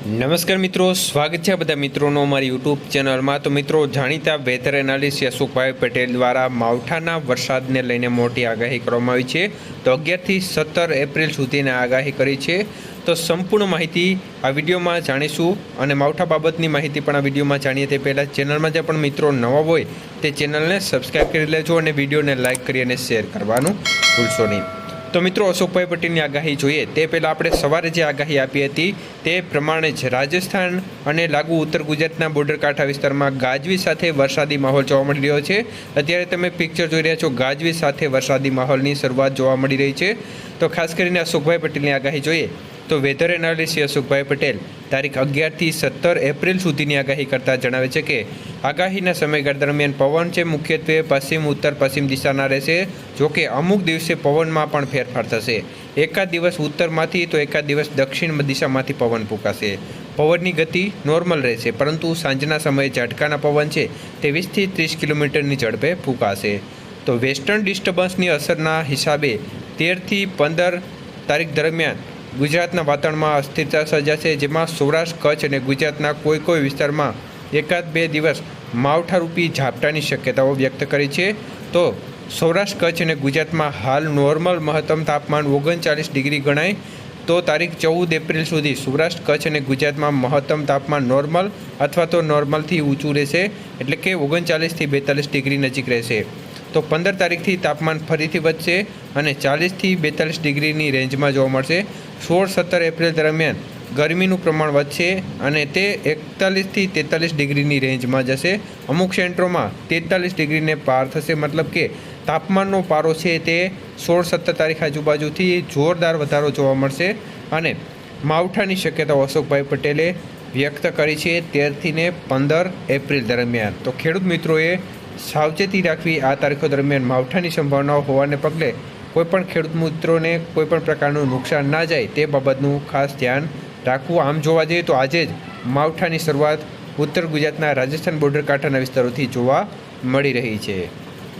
નમસ્કાર મિત્રો, સ્વાગત છે બધા મિત્રોનો અમારી યુટ્યુબ ચેનલમાં. તો મિત્રો, જાણીતા વેધર એનાલિસ્ટ યશુભાઈ પટેલ દ્વારા માવઠાના વરસાદને લઈને મોટી આગાહી કરવામાં આવી છે. તો અગિયારથી સત્તર એપ્રિલ સુધીની આગાહી કરી છે. તો સંપૂર્ણ માહિતી આ વિડીયોમાં જાણીશું અને માવઠા બાબતની માહિતી પણ આ વિડીયોમાં જાણીએ તે પહેલાં ચેનલમાં જે પણ મિત્રો નવા હોય તે ચેનલને સબસ્ક્રાઈબ કરી લેજો અને વિડીયોને લાઇક કરી અને શેર કરવાનું ભૂલશો નહીં. તો મિત્રો અશોકભાઈ પટેલની આગાહી જોઈએ. તે પહેલાં આપણે સવારે જે આગાહી આપી હતી, તે પ્રમાણે જ રાજસ્થાન અને લાગુ ઉત્તર ગુજરાતના બોર્ડર કાંઠા વિસ્તારમાં ગાજવીજ સાથે વરસાદી માહોલ જોવા મળી રહ્યો છે. અત્યારે તમે પિક્ચર જોઈ રહ્યા છો, ગાજવીજ સાથે વરસાદી માહોલની શરૂઆત જોવા મળી રહી છે. તો ખાસ કરીને અશોકભાઈ પટેલની આગાહી જોઈએ. તો વેધર એનાલિસ્ટ અશોકભાઈ પટેલ, તારીખ અગિયારથી સત્તર એપ્રિલ સુધીની આગાહી કરતા જણાવે છે કે, આગાહીના સમયગાળા દરમિયાન પવન છે, મુખ્યત્વે પશ્ચિમ, ઉત્તર, પશ્ચિમ દિશાના રહેશે જોકે અમુક દિવસે પવનમાં પણ ફેરફાર થશે. એકાદ દિવસ ઉત્તરમાંથી તો એકાદ દિવસ દક્ષિણ દિશામાંથી પવન ફૂંકાશે. પવનની ગતિ નોર્મલ રહેશે, પરંતુ સાંજના સમયે ઝાટકાના પવન છે, તે વીસથી ત્રીસ કિલોમીટરની ઝડપે ફૂંકાશે. તો વેસ્ટર્ન ડિસ્ટર્બન્સની અસરના હિસાબે તેરથી પંદર તારીખ દરમિયાન ગુજરાતના વાતાવરણમાં અસ્થિરતા સર્જાશે, જેમાં સૌરાષ્ટ્ર, કચ્છ અને ગુજરાતના કોઈ કોઈ વિસ્તારમાં એકાદ બે દિવસ માવઠારૂપી ઝાપટાની શક્યતાઓ વ્યક્ત કરી છે. તો સૌરાષ્ટ્ર, કચ્છ અને ગુજરાતમાં હાલ નોર્મલ મહત્તમ તાપમાન ઓગણચાલીસ ડિગ્રી ગણાય. તો તારીખ ચૌદ એપ્રિલ સુધી સૌરાષ્ટ્ર, કચ્છ અને ગુજરાતમાં મહત્તમ તાપમાન નોર્મલ અથવા તો નોર્મલથી ઊંચું રહેશે, એટલે કે ઓગણચાલીસથી બેતાલીસ ડિગ્રી નજીક રહેશે. તો પંદર તારીખથી તાપમાન ફરીથી વધશે અને ચાલીસથી બેતાલીસ ડિગ્રીની રેન્જમાં જોવા મળશે. સોળ સત્તર એપ્રિલ દરમિયાન ગરમીનું પ્રમાણ વધશે અને તે એકતાલીસથી તેતાલીસ ડિગ્રીની રેન્જમાં જશે. અમુક સેન્ટરોમાં તેતાલીસ ડિગ્રીને પાર થશે. મતલબ કે તાપમાનનો પારો છે તે સોળ સત્તર તારીખ આજુબાજુથી જોરદાર વધારો જોવા મળશે અને માવઠાની શક્યતાઓ અશોકભાઈ પટેલે વ્યક્ત કરી છે તેરથી ને પંદર એપ્રિલ દરમિયાન. તો ખેડૂત મિત્રોએ સાવચેતી રાખવી આ તારીખો દરમિયાન માવઠાની સંભાવનાઓ હોવાને પગલે કોઈપણ ખેડૂત મિત્રોને કોઈપણ પ્રકારનું નુકસાન ના જાય તે બાબતનું ખાસ ધ્યાન રાખવું આમ જોવા જઈએ તો આજે જ માવઠાની શરૂઆત ઉત્તર ગુજરાતના રાજસ્થાન બોર્ડર કાંઠાના વિસ્તારોથી જોવા મળી રહી છે.